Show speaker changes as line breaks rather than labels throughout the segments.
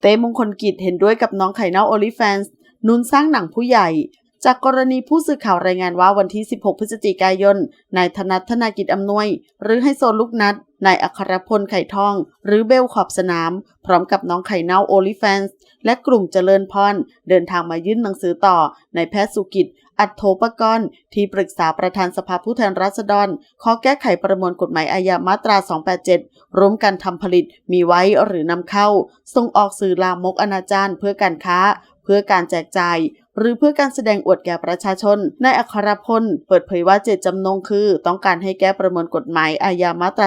เต้มงคลกิจเห็นด้วยกับน้องไข่เน่าโอลิแฟนส์นุนสร้างหนังผู้ใหญ่ จากกรณีผู้สื่อข่าวรายงานว่าวันที่ 16 พฤศจิกายน นายธนัทธนากิจอำนวย หรือให้โซลูกนัด นายอัครพลไข่ทอง หรือเบลขอบสนาม พร้อมกับน้องไข่เน่าโอลิแฟนส์และกลุ่มเจริญพรเดินทางมายื่นหนังสือต่อในแพทย์สุกิจ อัตโทปกรณ์ ที่ปรึกษาประธานสภาผู้แทนราษฎร ขอแก้ไขประมวลกฎหมายอาญามาตรา 287 ร่วมกันทำผลิต มีไว้หรือนำเข้า ส่งออกสื่อลามกอนาจารเพื่อการค้า เพื่อการแจกจ่าย หรือเพื่อการแสดงอวดแก่ประชาชนนายอัครพลเปิดเผยว่าเจตจำนงคือ ต้องการให้แก้ประมวลกฎหมายอาญามาตรา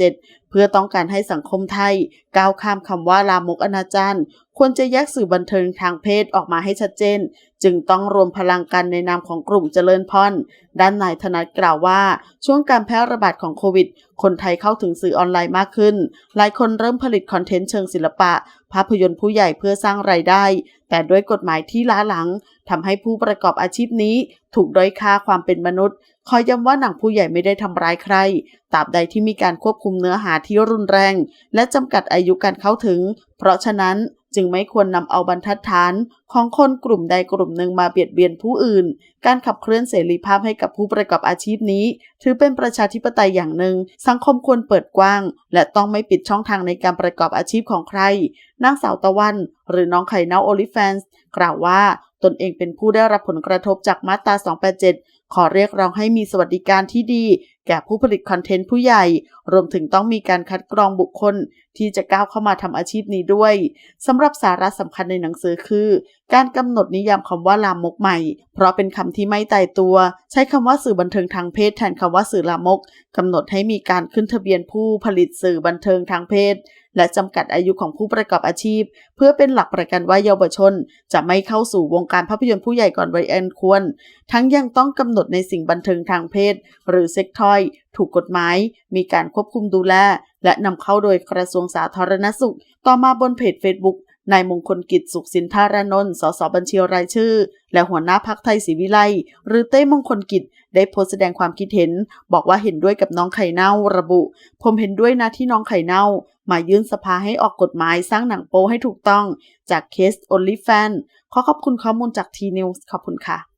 287 เพื่อต้องการให้สังคมไทย ก้าวข้ามคำว่าลามกอนาจารควรจะแยกสื่อบันเทิงทางเพศออกมาให้ชัดเจน จึงต้องรวมพลังกันในนามของกลุ่มเจริญพรด้านนายธนัทกล่าวว่า ช่วงการแพร่ระบาดของโควิด คนไทยเข้าถึงสื่อออนไลน์มากขึ้น หลายคนเริ่มผลิตคอนเทนต์เชิงศิลปะ ภาพยนตร์ผู้ใหญ่เพื่อสร้างไรายได้ แต่ด้วยกฎหมายที่ล้าหลังทำให้ผู้ประกอบอาชีพนี้ ถูกด้อยค่าความเป็นมนุษย์ขอย้ำว่าหนังผู้ใหญ่ไม่ได้ทำร้ายใคร ตราบใดที่มีการควบคุมเนื้อหาที่รุนแรง และจำกัดอายุการเข้าถึง เพราะฉะนั้น จึงไม่ควรนำเอาบรรทัดฐานของคนกลุ่มใดกลุ่มหนึ่งมาเบียดเบียนผู้อื่น การขับเคลื่อนเสรีภาพให้กับผู้ประกอบอาชีพนี้ ถือเป็นประชาธิปไตยอย่างหนึ่ง สังคมควรเปิดกว้าง และต้องไม่ปิดช่องทางในการประกอบอาชีพของใคร นางสาวตะวัน หรือน้องไข่เน่าโอลิแฟนส์กล่าวว่าตนเองเป็นผู้ได้รับผลกระทบจากมาตรา 287 ขอเรียกร้องให้มีสวัสดิการที่ดีแก่ผู้ผลิตคอนเทนต์ผู้ใหญ่ รวมถึงต้องมีการคัดกรองบุคคลที่จะก้าวเข้ามาทำอาชีพนี้ด้วยสำหรับสาระสำคัญในหนังสือคือ การกำหนดนิยามคำว่าลามกใหม่ เพราะเป็นคำที่ไม่ตายตัว ใช้คำว่าสื่อบันเทิงทางเพศแทนคำว่าสื่อลามกกำหนดให้มีการขึ้นทะเบียนผู้ผลิตสื่อบันเทิงทางเพศ และจำกัดอายุของผู้ประกอบอาชีพ เพื่อเป็นหลักประกันว่าเยาวชน จะไม่เข้าสู่วงการภาพยนตร์ผู้ใหญ่ก่อนวัยอันควร ทั้งยังต้องกำหนดในสิ่งบันเทิงทางเพศ หรือเซ็กทอยถูกกฎหมาย มีการควบคุมดูแล และนำเข้าโดยกระทรวงสาธารณสุข ต่อมาบนเพจ Facebook นายมงคลกิจสุขสินธารนนท์ สสบัญชีรายชื่อ และหัวหน้าพักไทยศรีวิไล หรือเต้มงคลกิจ ได้โพสต์แสดงความคิดเห็น บอกว่าเห็นด้วยกับน้องไข่เน่าระบุ ผมเห็นด้วยนะที่น้องไข่เน่า มายื่นสภาให้ออกกฎหมายสร้างหนังโป๊ให้ถูกต้อง จากเคส OnlyFans ขอขอบคุณข้อมูลจากทีนิวส์ขอบคุณค่ะ